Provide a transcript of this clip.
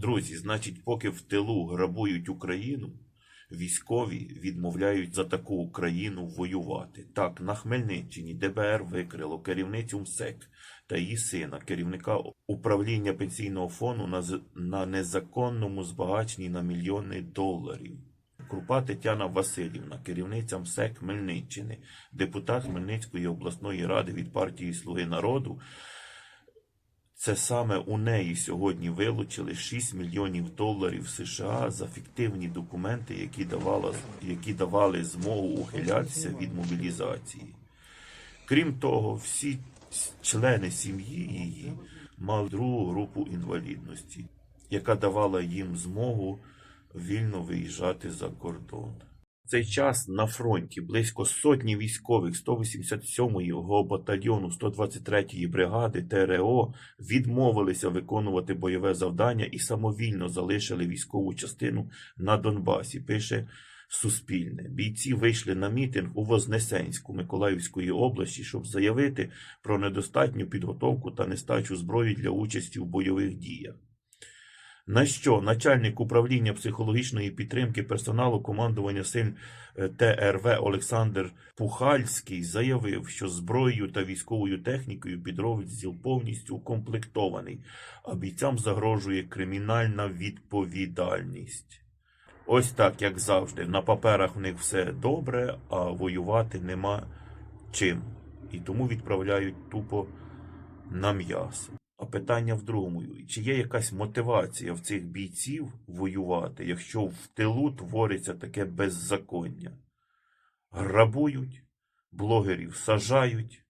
Друзі, значить, поки в тилу грабують Україну, військові відмовляють за таку Україну воювати. Так, на Хмельниччині ДБР викрило керівницю МСЕК та її сина, керівника управління пенсійного фонду на, на незаконному збагаченні на мільйони доларів. Крупа Тетяна Васильівна, керівниця МСЕК Хмельниччини, депутат Хмельницької обласної ради від партії Слуги народу. Це саме у неї сьогодні вилучили 6 мільйонів доларів США за фіктивні документи, які, давала, які давали змогу ухилятися від мобілізації. Крім того, всі члени сім'ї її мали другу групу інвалідності, яка давала їм змогу вільно виїжджати за кордон. Цей час на фронті близько сотні військових 187-го батальйону 123-ї бригади ТРО відмовилися виконувати бойове завдання і самовільно залишили військову частину на Донбасі. Пише Суспільне. Бійці вийшли на мітинг у Вознесенську Миколаївської області, щоб заявити про недостатню підготовку та нестачу зброї для участі в бойових діях. На що начальник управління психологічної підтримки персоналу командування сил е, ТРВ Олександр Пухальський заявив, що зброєю та військовою технікою підрозділ повністю укомплектований, а бійцям загрожує кримінальна відповідальність. Ось так, як завжди, на паперах в них все добре, а воювати нема чим. І тому відправляють тупо на м'ясо. А питання в другому: чи є якась мотивація в цих бійців воювати, якщо в тилу твориться таке беззаконня? Грабують, блогерів сажають,